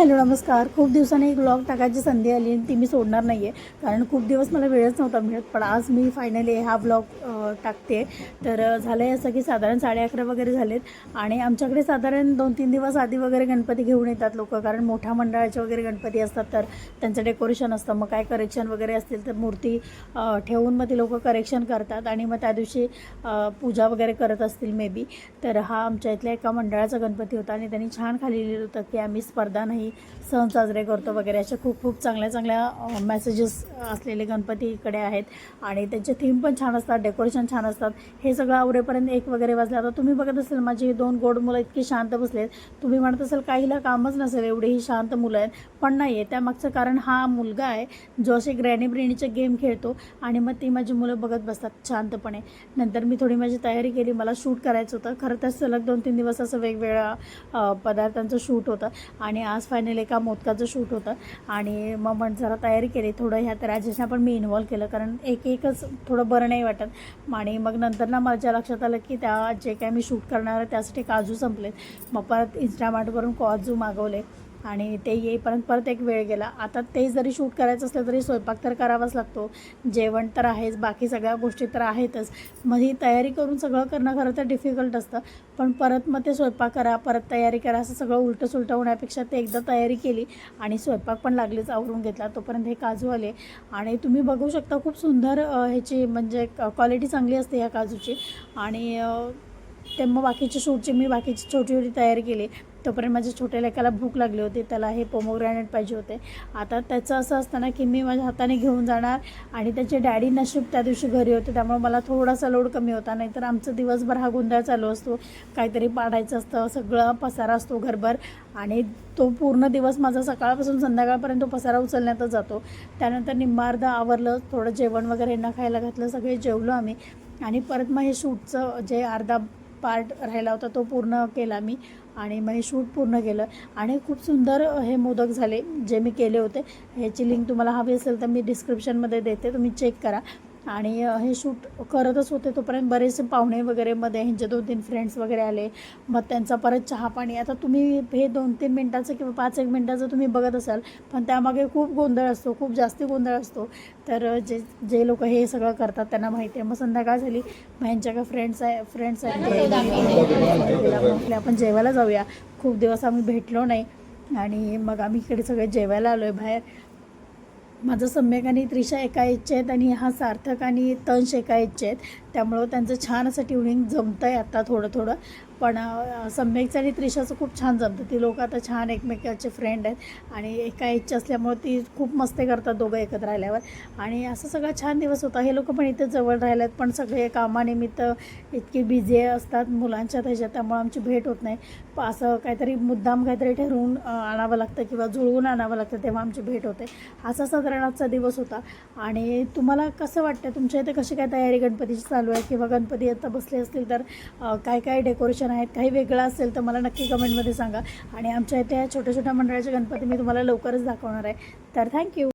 Hello नमस्कार. खूप दिवसांनी एक ब्लॉग टाकायची संधी आली आणि ती मी सोडणार नाही आहे कारण खूप दिवस मला वेळच नव्हता मिळत पण आज मी फायनली हा ब्लॉग टाकते. तर झालं आहे असं की साधारण साडे अकरा वगैरे झालेत. आणि आमच्याकडे साधारण दोन तीन दिवस आधी वगैरे गणपती घेऊन येतात लोक कारण मोठ्या मंडळाचे वगैरे गणपती असतात तर त्यांचं डेकोरेशन असतं. मग काय करेक्शन वगैरे असतील तर मूर्ती ठेवून मग ती लोक करेक्शन करतात आणि मग त्या दिवशी पूजा वगैरे करत असतील मे बी तर हा आमच्या इथल्या एका मंडळाचा गणपती होता आणि त्यांनी छान खाली लिहिलं होतं की आम्ही स्पर्धा नाही सण साजरे करतो वगैरे अशा खूप खूप चांगल्या चांगल्या मेसेजेस असलेले गणपती इकडे आहेत. आणि त्यांचे थीम पण छान असतात डेकोरेशन छान असतात. हे सगळं आवरेपर्यंत एक वगैरे वाजले. आता तुम्ही बघत असेल माझी ही दोन गोड मुलं इतकी शांत बसलेत. तुम्ही म्हणत असाल काहीला कामच नसेल एवढी ही शांत मुलं आहेत. पण नाही आहे त्यामागचं कारण हा मुलगा आहे जो असे ग्रॅनी ब्रेणीचे गेम खेळतो. आणि मग ती माझी मुलं बघत बसतात शांतपणे. नंतर मी थोडी माझी तयारी केली. मला शूट करायचं होतं. खरं तर सलग दोन तीन दिवस असं वेगवेगळ्या पदार्थांचं शूट होतं. आणि आज फायनल एका मोदकाचं शूट होतं. आणि मग म्हण जरा तयारी केली. थोडं ह्यात राजेशना पण मी इन्वॉल्व केलं. कारण एक एकच थोडं बरं नाही वाटत. आणि मग नंतर ना माझ्या लक्षात आलं की त्या जे काय मी शूट करणार आहे त्यासाठी काजू संपलेत. मग परत इंस्टामार्टवरून काजू मागवले. आणि ते येईपर्यंत परत एक वेळ गेला. आता ते जरी शूट करायचं असलं तरी स्वयंपाक तर करावाच लागतो. जेवण तर आहेच बाकी सगळ्या गोष्टी तर आहेतच. मग ही तयारी करून सगळं करणं खरं तर डिफिकल्ट असतं. पण परत मग ते स्वयंपाक करा परत तयारी करा असं सगळं उलटं सुलटं होण्यापेक्षा ते एकदा तयारी केली आणि स्वयंपाक पण लागलीच आवरून घेतला. तोपर्यंत हे काजू आले. आणि तुम्ही बघू शकता खूप सुंदर ह्याची म्हणजे क्वालिटी चांगली असते ह्या काजूची. आणि ते मग बाकीचे शूटची मी बाकीची छोटी छोटी तयारी केली. तोपर्यंत माझ्या छोट्या लेकाला भूक लागली होती त्याला हे पोमोग्रॅनेट पाहिजे होते. आता त्याचं असं असतं ना की मी माझ्या हाताने घेऊन जाणार आणि त्याचे डॅडी नशीब त्या दिवशी घरी होते त्यामुळे मला थोडासा लोड कमी होता. नाहीतर आमचं दिवसभर हा गोंधळ चालू असतो. काहीतरी पाडायचं असतं सगळं पसारा असतो घरभर आणि तो पूर्ण दिवस माझा सकाळपासून संध्याकाळपर्यंत तो पसारा उचलण्यातच जातो. त्यानंतर निम्मार्ध आवरलं थोडं जेवण वगैरे यांना खायला घातलं सगळे जेवलो आम्ही. आणि परत मग हे शूटचं जे अर्धा पार्ट राहिला होता तो पूर्ण केला मी. आणि मग हे शूट पूर्ण केलं. आणि खूप सुंदर हे मोदक झाले जे मी केले होते. ह्याची लिंक तुम्हाला हवी असेल तर मी डिस्क्रिप्शनमध्ये देते. तुम्ही चेक करा. आणि हे शूट करतच होते तोपर्यंत बरेचसे पाहुणे वगैरे मध्ये ह्यांचे दोन तीन फ्रेंड्स वगैरे आले मग त्यांचा परत चहा पाणी. आता तुम्ही हे दोन तीन मिनटाचं किंवा पाच एक मिनटाचं तुम्ही बघत असाल पण त्यामागे खूप गोंधळ असतो खूप जास्ती गोंधळ असतो. तर जे जे लोक हे सगळं करतात त्यांना माहिती आहे. मग संध्याकाळ झाली मग ह्यांच्या काय फ्रेंड्स आहे फ्रेंड्स आहेत आपण जेवायला जाऊया. खूप दिवस आम्ही भेटलो नाही आणि मग आम्ही इकडे सगळे जेवायला आलो आहे बाहेर. माझं सम्यक आणि त्रिशा एका इच्छे आहेत आणि हा सार्थक आणि तंश एका इच्छेत. आहेत त्यामुळं त्यांचं छान असं ट्युनिंग जमतं आहे आता थोडं थोडं. पण सम्यकचं आणि त्रिशाचं खूप छान जमतं. ती लोक आता छान एकमेकाचे फ्रेंड आहेत आणि एका इच्छा असल्यामुळे ती खूप मस्ती करतात दोघं एकत्र राहिल्यावर आणि असं सगळा छान दिवस होता. हे लोक पण इथे जवळ राहिले आहेत पण सगळे कामानिमित्त इतकी बिझी असतात मुलांच्या त्याच्यात त्यामुळे आमची भेट होत नाही. प- असं काहीतरी मुद्दाम काहीतरी ठरवून आणावं लागतं किंवा जुळवून आणावं लागतं तेव्हा आमची भेट होते. असा साधारण आजचा दिवस होता. आणि तुम्हाला कसं वाटतं? तुमच्या इथे कशी काय तयारी गणपतीची चालू आहे किंवा गणपती आता बसले असतील तर काय काय डेकोरेशन आहेत काही वेगळं असेल तर मला नक्की कमेंटमध्ये सांगा. आणि आमच्या इथे छोट्या छोट्या मंडळाचे गणपती मी तुम्हाला लवकरच दाखवणार आहे. तर थँक्यू.